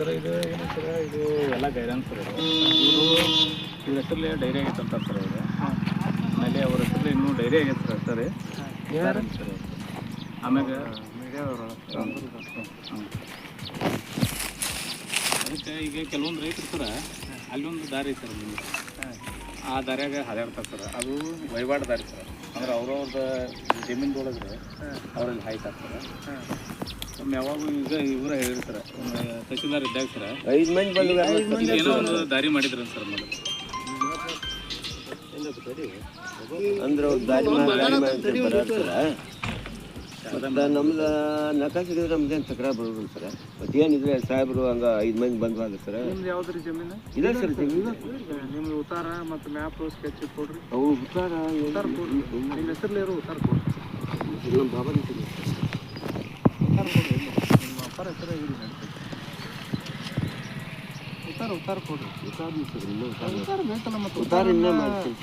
Sir ಇದು ಏನು sir ಇದು. ಎಲ್ಲ ಗೈಡನ್ಸ್ ಸರ್ ಇದು ಇವರು ಇವ್ರ ಹೆಸರಲ್ಲಿ ಡೈರಿ ಆಗೈತೆ ಅಂತ ಸರ್ ಇದು ಆಮೇಲೆ ಅವ್ರ ಹೆಸರಲ್ಲಿ ಇನ್ನೂ ಡೈರಿ ಆಗೈತೆ ಸರ್ ಸರಿ ಸರ್ ಆಮ್ಯಾಗ ಹ್ಮ್. ಅದಕ್ಕೆ ಈಗ ಕೆಲವೊಂದು ರೈತರು ಸರ ಅಲ್ಲಿ ಒಂದು ದಾರಿ ಸರ್ ನಿಮ್ಗೆ ಆ ದಾರಿಯಾಗ ಹಾದಾಡ್ತಾರೆ ಸರ್. ಅದು ವಹಿವಾಟು ದಾರಿ ಸರ್. ಅಂದ್ರೆ ಅವ್ರವ್ರದ್ದು ಜಮೀನ್ದೊಳಗೆ ಅವ್ರಲ್ಲಿ ಹಾಯ್ತಾರೆ ಸರ್ ಯಾವಾಗ ಈಗ ಇವರ ಹೇಳಿರ್ತಾರೆ. ತಹಸೀಲ್ದಾರ್ ಇದ್ದಾಗ ಸರ್. ಐದು ಮಂದಿ ಬಂದು ಏನೋ ಒಂದು ದಾರಿ ಮಾಡಿದ್ರು ಸರ್ ಮೊದಲು. ಅಂದ್ರೆ ಅವ್ರು ದಾರಿ ಮಾಡಿ ಮತ್ತು ನಮ್ದು ನಕಾಶ್ ಹಿಡಿದ್ರೆ ನಮ್ದೇನು ತಕರಾರು ಬರೋದಿಲ್ಲ ಸರ್. ಮತ್ತು ಏನಿದ್ರೆ ಸಾಹೇಬರು ಹಂಗ ಐದು ಮಂದಿ ಬಂದ್ವಾದ ಸರ್. ನಿಮ್ದು ಯಾವ್ದ್ರಿ ಜಮೀನು? ಇದೆ ಸರ್ ಜಮೀನು. ಉತ್ತಾರ ಮತ್ತು ಮ್ಯಾಪ್ ಸ್ಕೆಚ್ ಕೊಡ್ರಿ. ಅವು ಉತ್ತಾರ ಉತ್ತಾರ ಕೊಡ್ರಿ. ನಿಮ್ಮ ಹೆಸರಲ್ಲಿ ಇರೋ ಉತ್ತಾರ ಕೊಡ್ರಿ. ನಮ್ಮ ಬಾಬಾ. ಉತ್ತಾರ ಕೊಡ್ರಿ. ಇರಿ ನಡ್ತೈತಿ. ಉತ್ತಾರ ಉತ್ತಾರ ಕೊಡ್ರಿ. ಉತ್ತರ. ಬೇಕಲ್ಲ ಮತ್ತೆ ಉತ್ತರ ಇನ್ನೂ ಮಾಡ್ತೀನಿ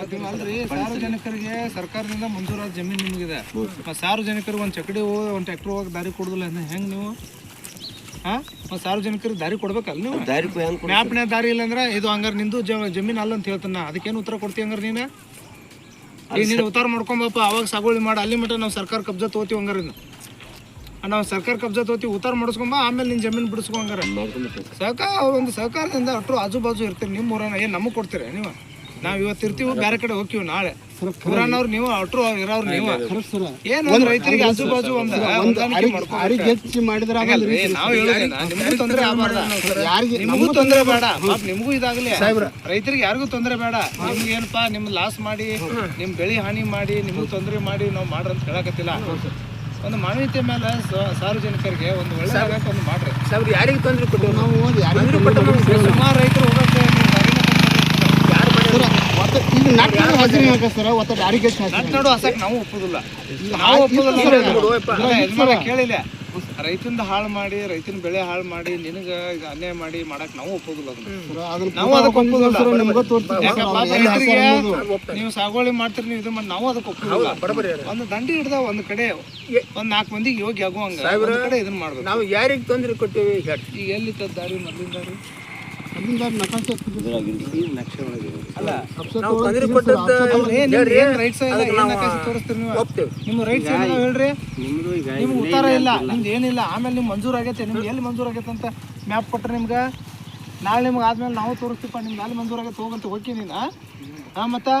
ಮತ್ತೆ ಅಲ್ರಿ ಸಾರ್ವಜನಿಕರಿಗೆ ಸರ್ಕಾರದಿಂದ ಮಂಜೂರಾದ ಜಮೀನು ನಿಮಗಿದೆ. ಮತ್ತೆ ಸಾರ್ವಜನಿಕರಿಗೆ ಒಂದು ಚಕಡಿ ಹೋಗಿ ಒಂದು ಟ್ರ್ಯಾಕ್ಟರ್ ಹೋಗಿ ದಾರಿ ಕೊಡೋದಿಲ್ಲ ಅಂದ್ರೆ ಹೆಂಗೆ ನೀವು? ಹಾಂ ಮತ್ತು ಸಾರ್ವಜನಿಕರಿಗೆ ದಾರಿ ಕೊಡ್ಬೇಕಲ್ಲ ನೀವು? ದಾರಿ ಮ್ಯಾಪ್ನ ದಾರಿ ಇಲ್ಲ ಅಂದ್ರೆ ಇದು ಹಂಗಾರೆ ನಿಂದು ಜಮೀನು ಅಲ್ಲ ಅಂತ ಹೇಳ್ತಾನ. ಅದಕ್ಕೇನು ಉತ್ತರ ಕೊಡ್ತೀವಿ ಹಂಗಾರೆ ನೀನು? ಈಗ ನೀನು ಉತ್ತಾರ ಮಾಡ್ಕೊಂಬಪ್ಪ ಅವಾಗ ಸಾಗುವಳಿ ಮಾಡಿ. ಅಲ್ಲಿ ಮಟ್ಟ ನಾವು ಸರ್ಕಾರ ಕಬ್ಜಾ ತೊಗೋತೀವಿ ಹಂಗಾರೆ ಇನ್ನು. ನಾವು ಸರ್ಕಾರ ಕಬ್ಜಾ ತೊಗೋತೀವಿ ಉತ್ತಾರ ಮಾಡಿಸ್ಕೊಂಬ ಆಮೇಲೆ ನಿನ್ನ ಜಮೀನು ಬಿಡಿಸ್ಕೊಂಗಾರ ಸಹಕಾರ ಒಂದು ಸಹಕಾರದಿಂದ ಅಟ್ರು ಆಜು ಬಾಜು ಇರ್ತೀರಿ ನಿಮ್ಮ ಊರನ್ನ ಏನು ನಮಗೆ ಕೊಡ್ತೀರಿ ನೀವು? ನಾವು ಇವತ್ತು ಇರ್ತೀವಿ ಬೇರೆ ಕಡೆ ಹೋಗ್ತೀವಿ ನಾಳೆ. ಊರನ್ನವ್ರು ನೀವು ಅಟ್ರು ಇರೋರು ನೀವು. ಏನು ರೈತರಿಗೆ ಆಜು ಬಾಜು ಒಂದು ನಿಮಗೂ ತೊಂದರೆ ಆಗಬಾರ್ದ? ನಿಮಗೂ ತೊಂದರೆ ಬೇಡ. ನಿಮಗೂ ಇದಾಗಲಿ. ರೈತರಿಗೆ ಯಾರಿಗೂ ತೊಂದರೆ ಬೇಡ. ನಿಮ್ಗೆ ಏನಪ್ಪಾ ನಿಮ್ ಲಾಸ್ ಮಾಡಿ ನಿಮ್ ಬೆಳಿ ಹಾನಿ ಮಾಡಿ ನಿಮಗೂ ತೊಂದರೆ ಮಾಡಿ ನಾವು ಮಾಡ್ರಂತ ಅಂತ ಹೇಳಕತ್ತಿಲ್ಲ. ಒಂದು ಮಾನವೀಯತೆ ಮೇಲೆ ಸ- ಸಾರ್ವಜನಿಕರಿಗೆ ಒಂದು ಒಳ್ಳೆ ಆಗಕ್ಕೆ ಒಂದು ಮಾಡ್ರಿ ಸರ್ ಯಾರಿಗೆ ತೊಂದರೆ ಕೊಟ್ಟು ನಾವು ಯಾರಿಗೂ ಕೊಟ್ಟು ಸುಮಾರು ರೈತರು ಹೋಗಕ್ಕೆ ಈಗ ನಟ್ ಹಸಿರು ಹಾಕ ಸರ್ ಒತ್ತ ನಡು ಹಸಕ್ ನಾವು ಒಪ್ಪುದಿಲ್ಲ ನಾವು ಒಪ್ಪುದಿಲ್ಲ ಕೇಳಿಲ್ಲ ರೈತಂದ ಹಾಳು ಮಾಡಿ ರೈತನ ಬೆಳೆ ಹಾಳು ಮಾಡಿ ನಿನಗ ಈಗ ಅನ್ಯಾಯ ಮಾಡಿ ಮಾಡಕ್ ನಾವು ಒಪ್ಪೋದಿಲ್ಲ ಅದನ್ನ. ನಾವು ಅದಕ್ಕೆ ಒಪ್ಪೋದಿಲ್ಲ. ಯಾಕಪ್ಪ ರೈತರಿಗೆ ನೀವು ಸಾಗುವಳಿ ಮಾಡ್ತೀರಿ ನೀವು ಇದು ಮಾಡಿ ನಾವು ಅದಕ್ಕೆ ಒಪ್ಪೋದಿಲ್ಲ. ಒಂದು ದಂಡಿ ಹಿಡ್ದ ಒಂದ್ ಕಡೆ ಒಂದ್ ನಾಲ್ಕು ಮಂದಿಗೆ ಯೋಗ್ಯ ಆಗುವಂಗ ಕಡೆ ಇದನ್ನ ಮಾಡ್ಬೇಕು. ನಾವು ಯಾರಿಗೆ ತೊಂದರೆ ಕೊಟ್ಟಿವಿ ಈಗ ಎಲ್ಲಿ ಮೊದ್ಲಿನ ದಾರಿ? ನಿಮ್ಗೆ ಉತ್ತರ ಇಲ್ಲ ನಿಮ್ದು ಏನಿಲ್ಲ. ಆಮೇಲೆ ನಿಮ್ಗೆ ಮಂಜೂರ್ ಆಗೈತೆ. ನಿಮ್ಗೆ ಎಲ್ಲಿ ಮಂಜೂರ್ ಆಗೈತೆ ಅಂತ ಮ್ಯಾಪ್ ಕೊಟ್ರೆ ನಿಮ್ಗೆ? ನಾಳೆ ನಿಮ್ಗೆ ಆದ್ಮೇಲೆ ನಾವು ತೋರಿಸ್ತೀವಿ ನಿಮ್ಗೆ ಅಲ್ಲಿ ಮಂಜೂರ ಆಗೈತೆ ಹೋಗಂತ ಹೋಗಿ ನೀನು ಹಾಂ ಮತ್ತು?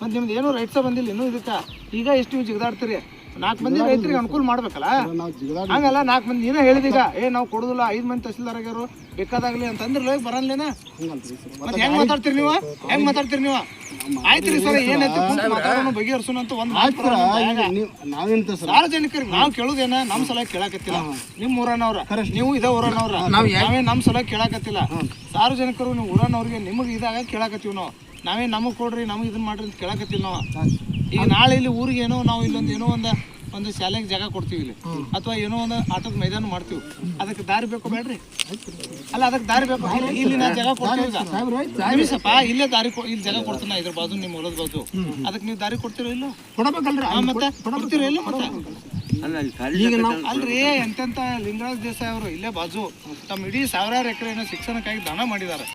ಮತ್ತು ನಿಮ್ದು ಏನೂ ರೈಟ್ಸ ಬಂದಿಲ್ಲ ಇನ್ನೂ ಇದಕ್ಕೆ. ಈಗ ಎಷ್ಟು ನೀವು ಜಿಗದಾಡ್ತೀರಿ? ನಾಲ್ಕು ಮಂದಿ ರೈತರಿಗೆ ಅನುಕೂಲ ಮಾಡ್ಬೇಕಲ್ಲ? ಹಂಗಲ್ಲ ನಾಲ್ಕು ಮಂದಿ ನೀನೇ ಹೇಳಿದೀಗ ಏ ನಾವು ಕೊಡುದಿಲ್ಲ ಐದು ಮಂದಿ ತಹಸೀಲ್ದಾರ್ ಆಗ್ಯಾರು ಬೇಕಾದಾಗ್ಲಿ ಅಂತಂದ್ರೆ ಬರಲ್ಲೇನ ಮತ್ತೆ ಹೆಂಗ್ ಮಾತಾಡ್ತೀರಿ ನೀವು? ಹೆಂಗ್ ಮಾತಾಡ್ತೀರಿ ನೀವು? ಆಯ್ತ್ರಿ ಸರ್ ಏನೈತಿ ಮಾತಾಡೋಣ ಬಗೆಹರಿಸೋಣ ಅಂತ ಒಂದು. ನಾವೆಂತ ಸರ್ ಸಾರ್ವಜನಿಕರಿಗೆ ನಾವು ಕೇಳುದೇನ ನಮ್ಮ ಸಲ ಕೇಳಾಕತ್ತಿಲ್ಲ. ನಿಮ್ಮ ಊರನವ್ರ ನೀವು ಇದೇ ಊರನವ್ರ. ನಾವೇ ನಮ್ಮ ಸಲ ಕೇಳಾಕತ್ತಿಲ್ಲ. ಸಾರ್ವಜನಿಕರು ನೀವು ಊರನವ್ರಿಗೆ ನಿಮಗೆ ಇದಾಗ ಕೇಳಾಕತ್ತೀವಿ ನಾವು. ನಾವೇ ನಮಗೆ ಕೊಡ್ರಿ ನಮಗೆ ಇದನ್ನ ಮಾಡ್ರಿ ಅಂತ ಕೇಳಾಕತ್ತಿಲ್ಲ ನಾವು. ಈಗ ನಾಳೆ ಇಲ್ಲಿ ಊರಿಗೆ ಏನೋ ನಾವು ಇಲ್ಲೊಂದು ಏನೋ ಒಂದು ಒಂದು ಶಾಲೆಗೆ ಜಾಗ ಕೊಡ್ತೀವಿ ಇಲ್ಲಿ. ಅಥವಾ ಏನೋ ಒಂದು ಆಟದ ಮೈದಾನ ಮಾಡ್ತೀವಿ. ಅದಕ್ಕೆ ದಾರಿ ಬೇಕು ಬೇಡ್ರಿ? ಅಲ್ಲ ಅದಕ್ಕೆ ದಾರಿ ಬೇಕು ಇಲ್ಲಿ- ನಾ ಜಾಗ ಕೊಡ್ತೀವಿ ಸಪ್ಪ ಇಲ್ಲೇ ದಾರಿ ಇಲ್ಲಿ ಜಾಗ ಕೊಡ್ತಾನ ಇದ್ರ ಬಾಜು ನಿಮ್ಮ ಹೊಲದ ಬಾಜು. ಅದಕ್ಕೆ ನೀವು ದಾರಿ ಕೊಡ್ತೀರೋ ಇಲ್ಲ? ಕೊಡಬೇಕಲ್ರಿ. ಮತ್ತೆ ಕೊಡ್ತೀರೋ ಇಲ್ಲ ಮತ್ತೆ? ಅಲ್ಲ ಅಲ್ಲಿ ಖಾಲಿ ಅಲ್ರಿ ಎಂತೆಂತ ಲಿಂಗರಾಜ್ ದೇಸಾಯಿ ಅವರು ಇಲ್ಲೇ ಬಾಜು. ತಮ್ಮ ಇಡೀ ಸಾವಿರಾರು ಎಕರೆ ಏನೋ ಶಿಕ್ಷಣಕ್ಕಾಗಿ ದಾನ ಮಾಡಿದ್ದಾರೆ.